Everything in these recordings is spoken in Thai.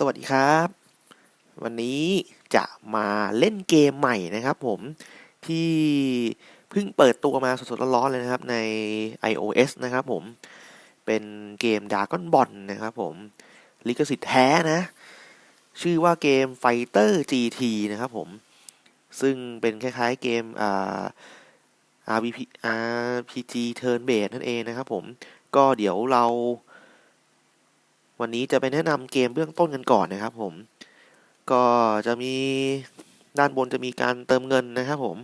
สวัสดีครับ วันนี้จะมาเล่นเกมใหม่นะครับผมที่เพิ่งเปิดตัวมาสดๆร้อนๆเลยนะครับใน iOS นะครับผมเป็นเกม Dragon b a l นะครับผมลิขสิทธิ์แท้นะ ชื่อว่าเกม Fighter GT นะครับผม ซึ่งเป็นคล้ายๆเกมอ่า RPG RPG Turn Based นั่นเองนะครับผมก็เดี๋ยวเรา วันนี้จะไปแนะนำเกมเบื้องต้นกันก่อนนะครับผม ก็จะมีด้านบนจะมีการเติมเงินนะครับผม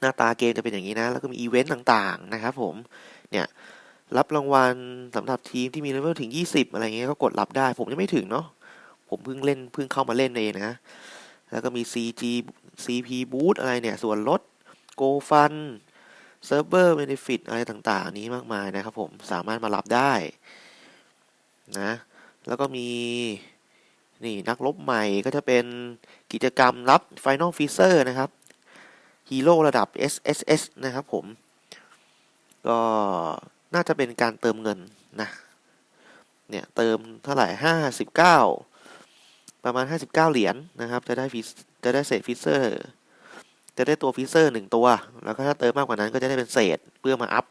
หน้าตาเกมจะเป็นอย่างนี้นะ แล้วก็มีอีเวนต์ต่างๆนะครับผม เนี่ยรับรางวัลสำหรับทีมที่มีเลเวลถึง 20 อะไรเงี้ยก็กดรับได้ ผมยังไม่ถึงเนาะ ผมเพิ่งเล่นเพิ่งเข้ามาเล่นเองนะ แล้วก็มี CG CP Boost อะไรเนี่ย ส่วนลด Go Fun Server Benefit อะไรต่างๆ นี้มากมายนะครับผม สามารถมารับได้ นะ แล้วก็มีนี่นักรบใหม่ก็จะเป็นกิจกรรมรับ Final Freezer นะครับฮีโร่ระดับ SSS นะครับผม ก็น่าจะเป็นการเติมเงินนะ เนี่ยเติมเท่าไหร่ห้าสิบเก้าประมาณห้าสิบเก้าเหรียญนะครับ จะได้ฟิสจะได้เศษฟิเซอร์ จะได้ตัวฟิเซอร์หนึ่งตัว แล้วก็ถ้าเติมมากกว่านั้นก็จะได้เป็นเศษเพื่อมาอัพ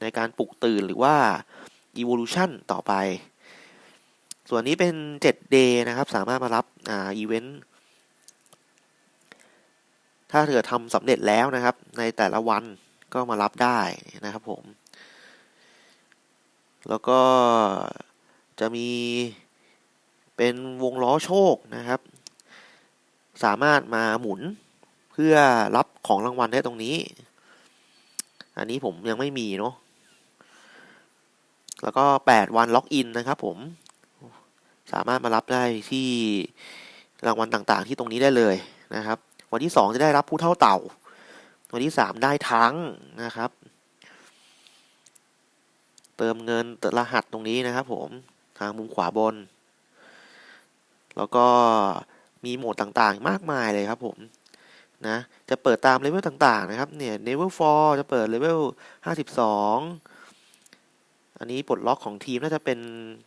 ในการปลุกตื่นหรือว่า Evolution ต่อไป ส่วนนี้เป็น 7day นะครับ สามารถมารับอ่าอีเวนต์ถ้าเกิดทำสำเร็จแล้วนะครับ ในแต่ละวันก็มารับได้นะครับผม แล้วก็จะมีเป็นวงล้อโชคนะครับ สามารถมาหมุนเพื่อรับของรางวัลได้ตรงนี้ อันนี้ผมยังไม่มีเนาะ แล้วก็ 8 วันล็อกอินนะครับผมสามารถมารับได้ที่รางวัลต่างๆ ที่ตรงนี้ได้เลยนะครับ วันที่ 2 จะได้รับผู้เท่าเต่า วันที่ 3 ได้ทั้งนะครับ เติมเงินรหัสตรงนี้นะครับผมทางมุมขวาบน แล้วก็มีโหมดต่างๆ มากมายเลยครับผมนะจะเปิดตามเลเวลต่างๆนะครับเนี่ยเลเวล4จะเปิดเลเวล52 อันนี้ปลดล็อกของทีมน่าจะเป็น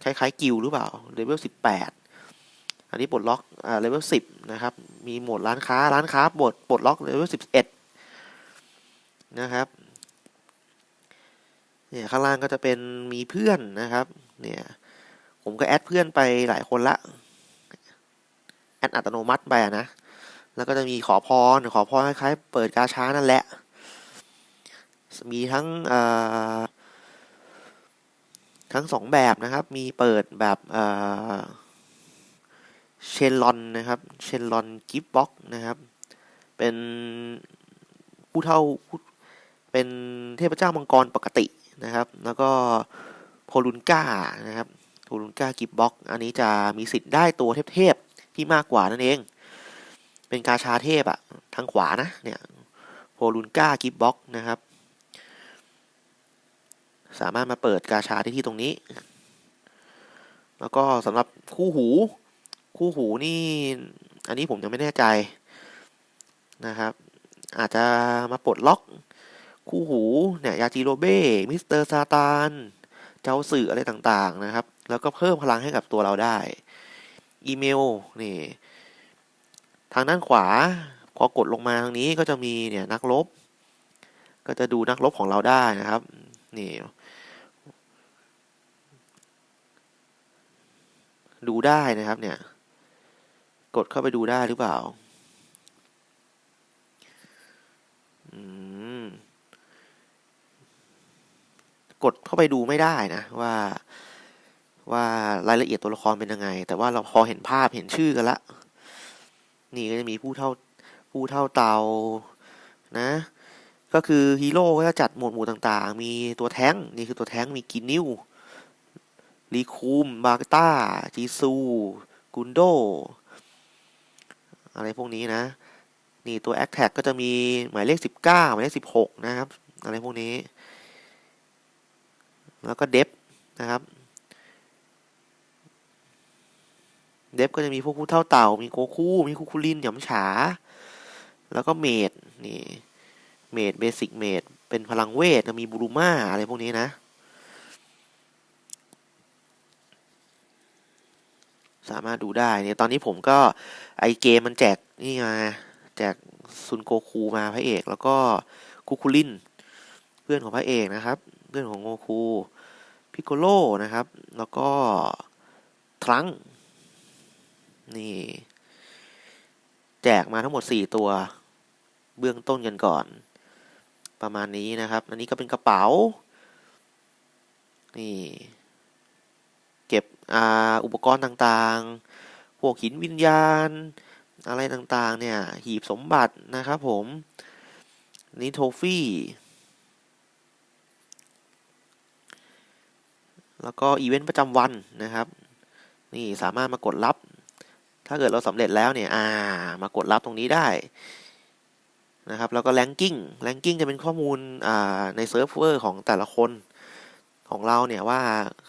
คล้ายๆ กิลหรือเปล่าเลเวลสิบแปดอันนี้ปลดล็อกอ่าเลเวลสิบนะครับ มีโหมดร้านค้าร้านค้าปลดปลดล็อกเลเวลสิบเอ็ดนะครับเนี่ยข้างล่างก็จะเป็นมีเพื่อนนะครับเนี่ยผมก็แอดเพื่อนไปหลายคนละแอดอัตโนมัติไปนะแล้วก็จะมีขอพรขอพรคล้ายๆเปิดกาช้านั่นแหละ มีทั้งอ่า ทั้งสองแบบนะครับ มีเปิดแบบเชนลอนนะครับ เชนลอนกิฟบ็อกนะครับ เป็นผู้เท่าเป็นเทพเจ้ามังกรปกตินะครับ แล้วก็โพลุนก้านะครับโพลุนก้ากิฟบ็อกอันนี้จะมีสิทธิ์ได้ตัวเทพๆที่มากกว่านั่นเอง เป็นกาชาเทพอะทางขวานะเนี่ยโพลุนก้ากิฟบ็อกนะครับ สามารถมาเปิดกาชาได้ที่ตรงนี้ แล้วก็สำหรับคู่หู คู่หูนี่ อันนี้ผมยังไม่แน่ใจนะครับ อาจจะมาปลดล็อก คู่หูเนี่ยยาจิโรเบ้มิสเตอร์ซาตานเจ้าสื่ออะไรต่างๆนะครับ แล้วก็เพิ่มพลังให้กับตัวเราได้ อีเมลนี่ ทางด้านขวา พอกดลงมาทางนี้ก็จะมีเนี่ยนักลบ ก็จะดูนักลบของเราได้นะครับ นี่ ดูได้นะครับ เนี่ย กดเข้าไปดูได้หรือเปล่าอกดเข้าไปดูไม่ได้นะ ว่าว่ารายละเอียดตัวละครเป็นยังไง แต่ว่าเราพอเห็นภาพเห็นชื่อกันละ นี่ก็จะมีผู้เท่าผู้เท่าเตานะ ก็คือฮีโร่ก็จะจัดหมวดหมู่ต่างๆ มีตัวแท้งนี่คือตัวแท้งมีกินนิว รีคูม บาร์ต้า จีซู กุนโด อะไรพวกนี้นะ นี่ตัวแอคแท็กก็จะมีหมายเลขสิบเก้าหมายเลขสิบหกนะครับ อะไรพวกนี้ แล้วก็เดฟนะครับ เดฟก็จะมีพวกคู่เท่าเต่า มีโกคูมีคุคุลินหยำฉา แล้วก็เมด นี่ เมดเบสิกเมด เป็นพลังเวท มีบูรูมาอะไรพวกนี้นะ สามารถดูได้เนี่ยตอนนี้ผมก็ไอเกมมันแจกนี่มาแจกซุนโกคูมาพระเอก แล้วก็คุคุลิน เพื่อนของพระเอกนะครับ เพื่อนของโงคูพิโกโลนะครับ แล้วก็ทรังนี่แจกมาทั้งหมดสี่ตัว เบื้องต้นกันก่อน ประมาณนี้นะครับ อันนี้ก็เป็นกระเป๋า นี่ เก็บ อุปกรณ์ต่างๆ พวกหินวิญญาณ อะไรต่างๆ เนี่ย หีบสมบัตินะครับผม นี่โทฟี่ แล้วก็อีเวนต์ประจำวันนะครับ นี่สามารถมากดรับ ถ้าเกิดเราสำเร็จแล้วเนี่ย อ่า มากดรับตรงนี้ได้นะครับ แล้วก็แลงกิ้งแลงกิ้งจะเป็นข้อมูลอ่าในเซิร์ฟเวอร์ของแต่ละคน ของเราเนี่ยว่า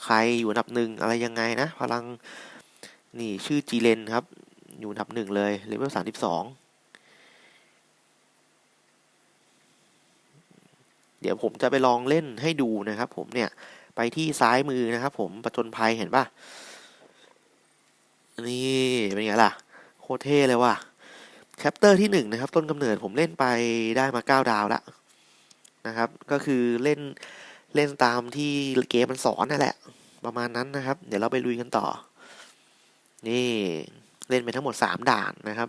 ใครอยู่อันดับหนึ่งอะไรยังไงนะ พลังนี่ชื่อจีเลนครับ อยู่อันดับหนึ่งเลยเลเวลสามสิบสองเดี๋ยวผมจะไปลองเล่นให้ดูนะครับ ผมเนี่ยไปที่ซ้ายมือนะครับผมประจนภัยเห็นปะนี่เป็นไงล่ะ โคตรเท่เลยว่ะแคปเตอร์ที่หนึ่งนะครับ ต้นกำเนิดผมเล่นไปได้มาเก้าดาวแล้วนะครับ ก็คือเล่น เล่นตามที่เกมมันสอนนั่นแหละ ประมาณนั้นนะครับ เดี๋ยวเราไปลุยกันต่อ นี่เล่นไปทั้งหมดสามด่านนะครับ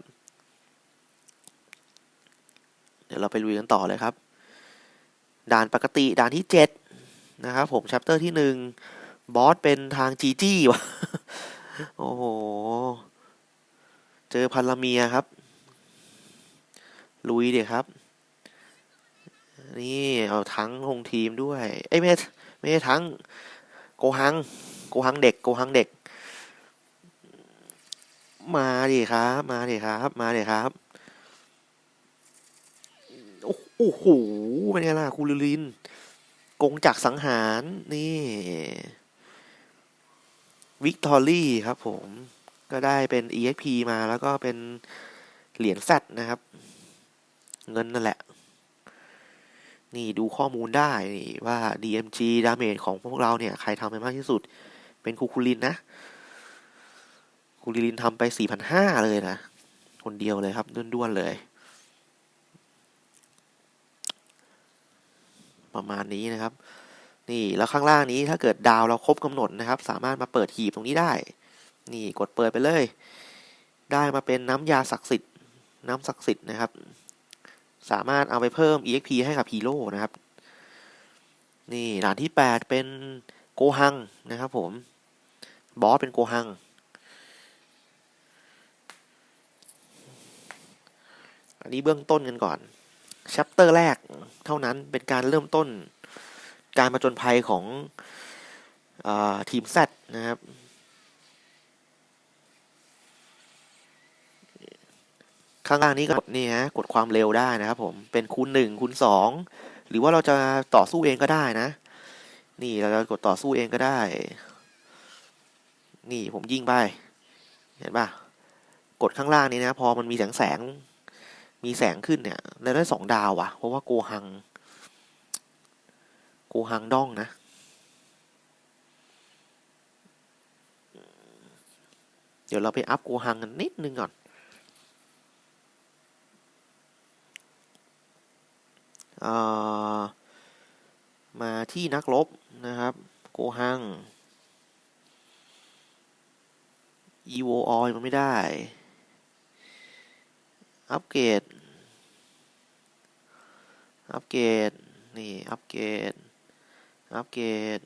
เดี๋ยวเราไปลุยกันต่อเลยครับ ด่านปกติด่านที่เจ็ดนะครับผมชัปเตอร์ที่หนึ่งบอสเป็นทางจีจี้วะโอ้โห เจอพันละเมียครับ ลุยเดี๋ยครับ นี่เอาทั้งลงทีมด้วยเอ้ไม่ไม่ใช่ทั้งโกหังโกหังเด็กโกหังเด็ก มาดิครับ มาดิครับ มาดิครับโอ้โหเป็นไงล่ะคูลิลินกงจักสังหารนี่ วิกตอรี่ครับผม ก็ได้เป็น EXP มาแล้วก็เป็นเหรียญแซดนะครับ เงินนั่นแหละ นี่ดูข้อมูลได้นี่ว่า DMG ดาเมจของพวกเราเนี่ย ใครทำไปมากที่สุด เป็นคูคูลินนะ คูคูลินทำไป 4,500 เลยนะ คนเดียวเลยครับด้วนๆเลย ประมาณนี้นะครับ นี่แล้วข้างล่างนี้ถ้าเกิดดาวเราครบกำหนดนะครับ สามารถมาเปิดหีบตรงนี้ได้ นี่กดเปิดไปเลย ได้มาเป็นน้ำยาศักดิ์สิทธิ์ น้ำศักดิ์สิทธิ์นะครับ สามารถเอาไปเพิ่ม EXP ให้กับฮีโร่นะครับ นี่ด่านที่ 8 เป็นโกหังนะครับผม บอสเป็นโกหัง อันนี้เบื้องต้นกันก่อนชัปเตอร์แรกเท่านั้นเป็นการเริ่มต้นการมาจนภัยของอทีมแซดนะครับ ข้างล่างนี้ก็กดนี่ฮะกดความเร็วได้นะครับผมเป็นคูณหนึ่งคูณสองหรือว่าเราจะต่อสู้เองก็ได้นะ นี่เราจะกดต่อสู้เองก็ได้ นี่ผมยิงไปเห็นป่ะกดข้างล่างนี้นะ พอมันมีแสงแสง มีแสงขึ้นเนี่ยได้ได้สองดาวว่ะ เพราะว่าโกหัง โกหังด้องนะเดี๋ยวเราไปอัพโกหังกันนิดนึงก่อน มาที่นักรบนะครับ โกหังอีโวออยมันไม่ได้ อัปเกรด อัปเกรด นี่ อัปเกรด อัปเกรด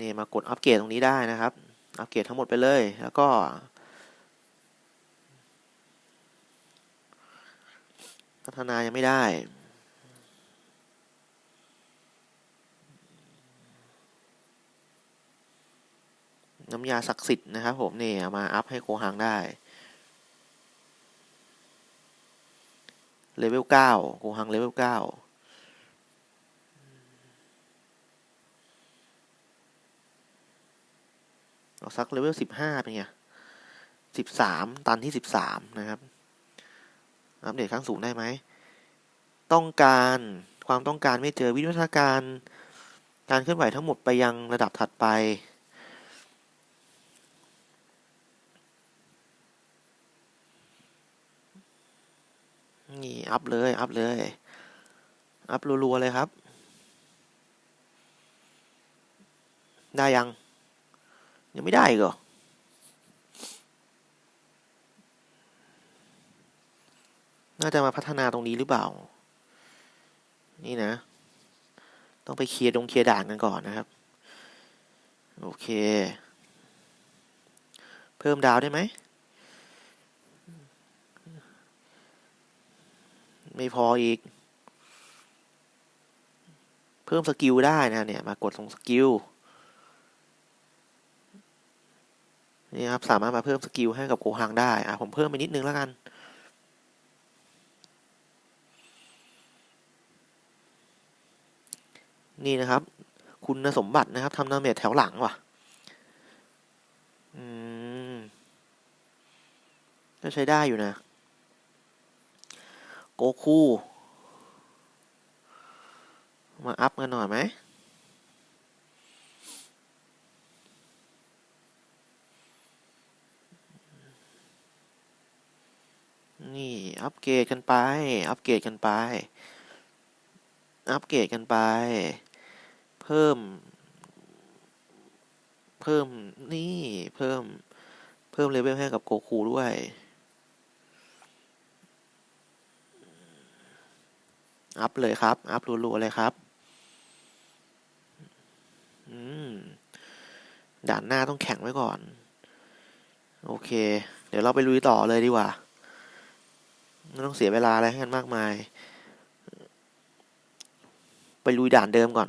นี่ มากดอัปเกรดตรงนี้ได้นะครับ อัปเกรดทั้งหมดไปเลย แล้วก็ พัฒนายังไม่ได้ น้ำยาศักดิ์สิทธิ์นะครับผมนี่มาอัพให้โคหังได้เลเวลเก้าโคหังเลเวลเก้าเอาสักเลเวลสิบห้าเป็นไงสิบสามตันที่สิบสามนะครับ อัปเดตขั้งสูงได้ไหม ต้องการความต้องการไม่เจอวิวัฒนาการ การเคลื่อนไหวทั้งหมดไปยังระดับถัดไป นี่ อัพเลย อัพเลย อัพรัวๆ เลยครับ ได้ยัง ยังไม่ได้อีกเหรอ น่าจะมาพัฒนาตรงนี้หรือเปล่า นี่นะ ต้องไปเคลียร์ดงเคลียร์ด่านกันก่อนนะครับ โอเค เพิ่มดาวได้ไหม ไม่พออีก เพิ่มสกิลได้นะเนี่ย มากดตรงสกิลนี่ครับสามารถมาเพิ่มสกิลให้กับโกฮังได้ อะผมเพิ่มไปนิดนึงแล้วกัน นี่นะครับ คุณสมบัตินะครับทำดาเมจแถวหลังว่ะอืมก็ใช้ได้อยู่นะ โกคู มาอัพกันหน่อยไหมนี่อัปเกรดกันไป อัปเกรดกันไป อัปเกรดกันไป เพิ่ม เพิ่มนี่เพิ่ม เพิ่มเลเวลให้กับโกคูด้วย อัพเลยครับ อัพรัวๆเลยครับอืมด่านหน้าต้องแข่งไว้ก่อน โอเค เดี๋ยวเราไปลุยต่อเลยดีกว่าไม่ต้องเสียเวลาอะไรให้กันมากมาย ไปลุยด่านเดิมก่อน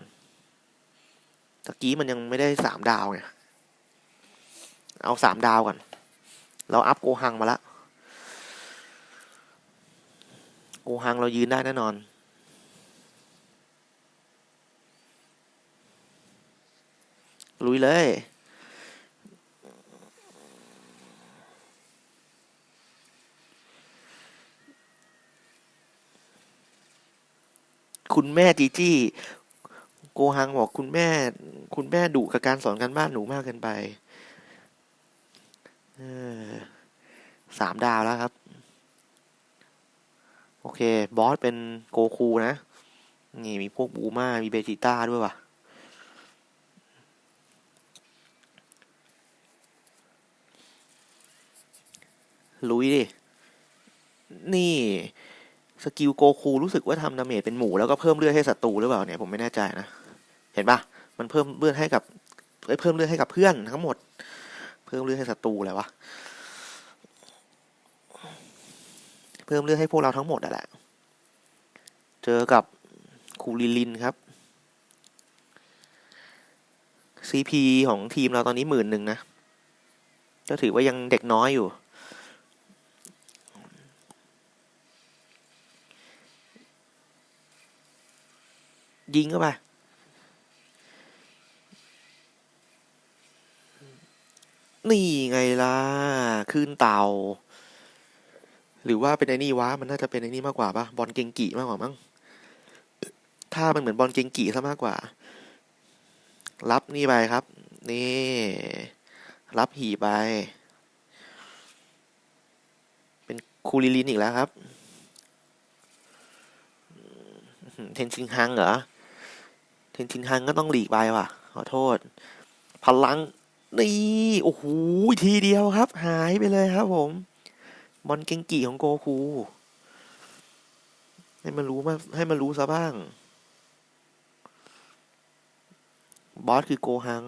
ตะกี้มันยังไม่ได้สามดาวไง เอาสามดาวก่อน เราอัพโกฮังมาแล้วโกฮังเรายืนได้แน่นอนลุยเลย คุณแม่จีจี้ โกฮังบอกคุณแม่ คุณแม่ดุกับการสอนการบ้านหนูมากเกินไปสามดาวแล้วครับ โอเค บอสเป็นโกคูนะ นี่มีพวกบูมามีเบจิต้าด้วยว่ะ ลุยดิ นี่ สกิลโกคูรู้สึกว่าทำดาเมจเป็นหมูแล้วก็เพิ่มเลือดให้ศัตรูหรือเปล่าเนี่ย ผมไม่แน่ใจนะ เห็นปะมันเพิ่มเลือดให้กับเพิ่มเลือดให้กับเพื่อนทั้งหมด เพิ่มเลือดให้ศัตรูอะไรวะเพิ่มเลือดให้พวกเราทั้งหมดอะแหละ เจอกับคูลิลินครับ CP ของทีมเราตอนนี้หมื่นหนึ่งนะ ก็ถือว่ายังเด็กน้อยอยู่ ยิงเข้าไป นี่ไงล่ะคลื่นเต่าหรือว่าเป็นไอ้นี่วะมันน่าจะเป็นไอ้นี่มากกว่าปะบอลเกงกีมากกว่ามั้งถ้ามันเหมือนบอลเกงกีซะมากกว่า รับนี่ไปครับ นี่ รับหีไป เป็นคูลิลินอีกแล้วครับ เทนชิงฮังเหรอ เทนชิงฮังก็ต้องหลีกไปว่ะ ขอโทษ พลัง นี่ โอ้โห ทีเดียวครับ หายไปเลยครับผมบอลเก่งกี่ของโกคู ให้มันรู้มาให้มันรู้ซะบ้าง บอสคือโกฮัง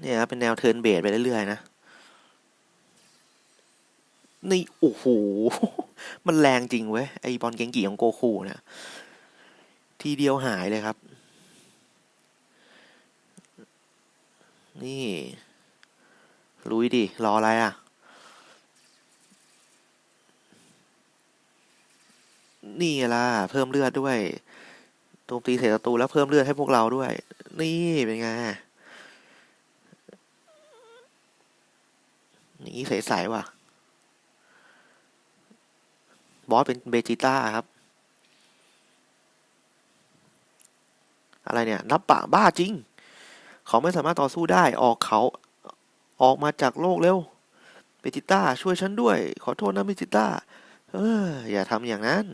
เนี่ยครับเป็นแนวเทิร์นเบสไปเรื่อยๆนะ นี่ โอ้โห มันแรงจริงเว้ย ไอบอลเกงกี่ของโกคูเนี่ย ทีเดียวหายเลยครับ นี่ ลุยดิ รออะไรอะ นี่ล่ะ เพิ่มเลือดด้วยโจมตีเสศัตรูแล้วเพิ่มเลือดให้พวกเราด้วย นี่เป็นไงนี่ใสๆว่ะ บอสเป็นเบจิต้าครับ อะไรเนี่ยนับปะบ้าจริง เขาไม่สามารถต่อสู้ได้ออกเขาออกมาจากโลกเร็วเบจิต้าช่วยฉันด้วย ขอโทษนะเบจิต้าเอออย่าทำอย่างนั้น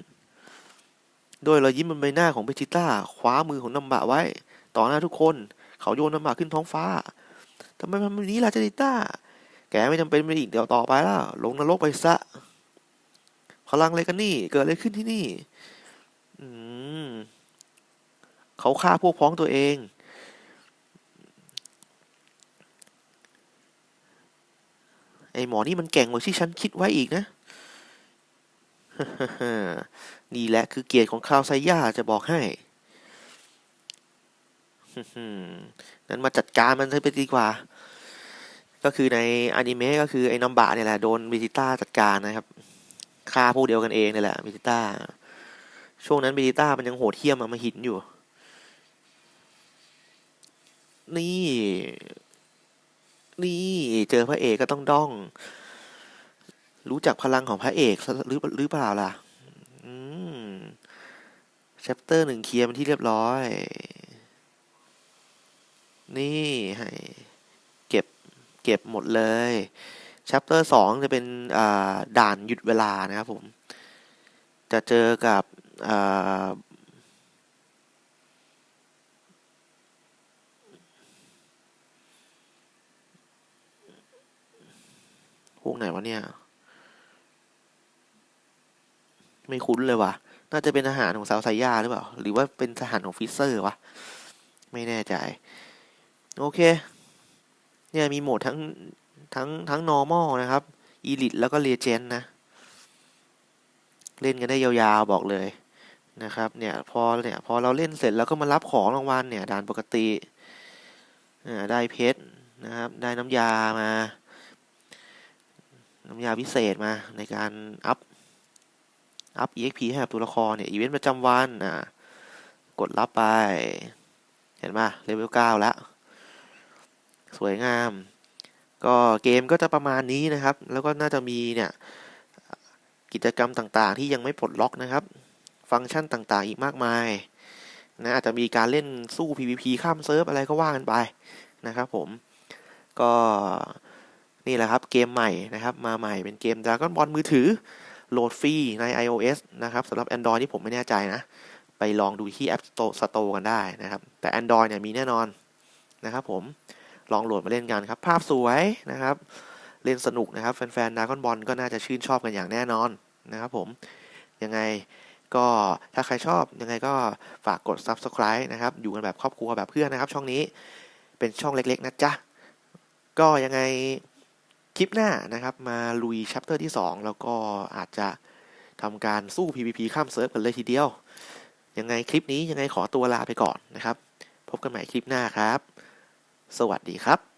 โดยรอยยิ้มบนใบหน้าของเบจิต้าคว้ามือของนัมบะไว้ ต่อหน้าทุกคน เขาโยนนัมบะขึ้นท้องฟ้าทำไมมันแบบนี้ล่ะเจจิต้า แกไม่จำเป็นไปอีกเดี๋ยวต่อไปล้วลงนรกไปซะพลังอะไรกันนี่ เกิดอะไรขึ้นที่นี่ อืม เขาฆ่าพวกพ้องตัวเอง ไอหมอนี่มันเก่งกว่าที่ฉันคิดไว้อีกนะนี่แหละคือเกียรติของคราวไซย่าจะบอกให้นั้นมาจัดการมันไปดีกว่า ก็คือในอนิเมะก็คือไอ้นัมบะเนี่ยแหละโดนบิจิต้าจัดการนะครับฆ่าพวกเดียวกันเองเนี่ยแหละบิจิต้า ช่วงนั้นบิจิต้ามันยังโหดเหี้ยมอะมาหินอยู่ นี่ นี่เจอพระเอกก็ต้องด้อง รู้จักพลังของพระเอกหรือหรือเปล่าล่ะ อืมแชปเตอร์หนึ่งเคลียร์เป็นที่เรียบร้อย นี่ให้ เก็บเก็บหมดเลยแชปเตอร์สองจะเป็นด่านหยุดเวลานะครับผม จะเจอกับอ่าพ วกไหนวะเนี่ย ไม่คุ้นเลยว่ะ น่าจะเป็นทหารของซาวไซย่าหรือเปล่า หรือว่าเป็นทหารของฟิเซอร์วะ ไม่แน่ใจ โอเค เนี่ยมีโหมดทั้งทั้งทั้ง normal นะครับ elite แล้วก็ legend นะ เล่นกันได้ยาวๆบอกเลยนะครับ เนี่ยพอเนี่ยพอเราเล่นเสร็จแล้วก็มารับของรางวัลเนี่ยด่านปกติได้เพชรนะครับ ได้น้ำยามา น้ำยาพิเศษมาในการอัพ อัพ exp ให้กับตัวละครเนี่ย อีเวนต์ประจำวันอ่ากดรับไป เห็นไหมเลเวลเก้าแล้ว สวยงาม ก็เกมก็จะประมาณนี้นะครับ แล้วก็น่าจะมีเนี่ย กิจกรรมต่างๆ ที่ยังไม่ปลดล็อกนะครับ ฟังก์ชันต่างๆ อีกมากมายนะอาจจะมีการเล่นสู้ PVP ข้ามเซิร์ฟอะไรก็ว่ากันไปนะครับผม ก็ นี่แหละครับเกมใหม่นะครับมาใหม่เป็นเกม Dragon Ball มือถือโหลดฟรีใน iOS นะครับสำหรับ Android ที่ผมไม่แน่ใจนะ ไปลองดูที่ App Store Store กันได้นะครับ แต่ Android เนี่ยมีแน่นอนนะครับผมลองโหลดมาเล่นกันครับ ภาพสวยนะครับ เล่นสนุกนะครับ แฟนๆดากอนบอลก็น่าจะชื่นชอบกันอย่างแน่นอนนะครับผมยังไงก็ถ้าใครชอบยังไงก็ฝากกด Subscribe นะครับ อยู่กันแบบครอบครัวแบบเพื่อนนะครับ ช่องนี้เป็นช่องเล็กๆนะจ๊ะ ก็ยังไง ลิปหน้านะครับ มาลุยชัปเตอร์ที่ 2 แล้วก็อาจจะทำการสู้ PVP ข้ามเซิร์ฟกันเลยทีเดียว ยังไงคลิปนี้ยังไงขอตัวลาไปก่อนนะครับ พบกันใหม่คลิปหน้าครับ สวัสดีครับ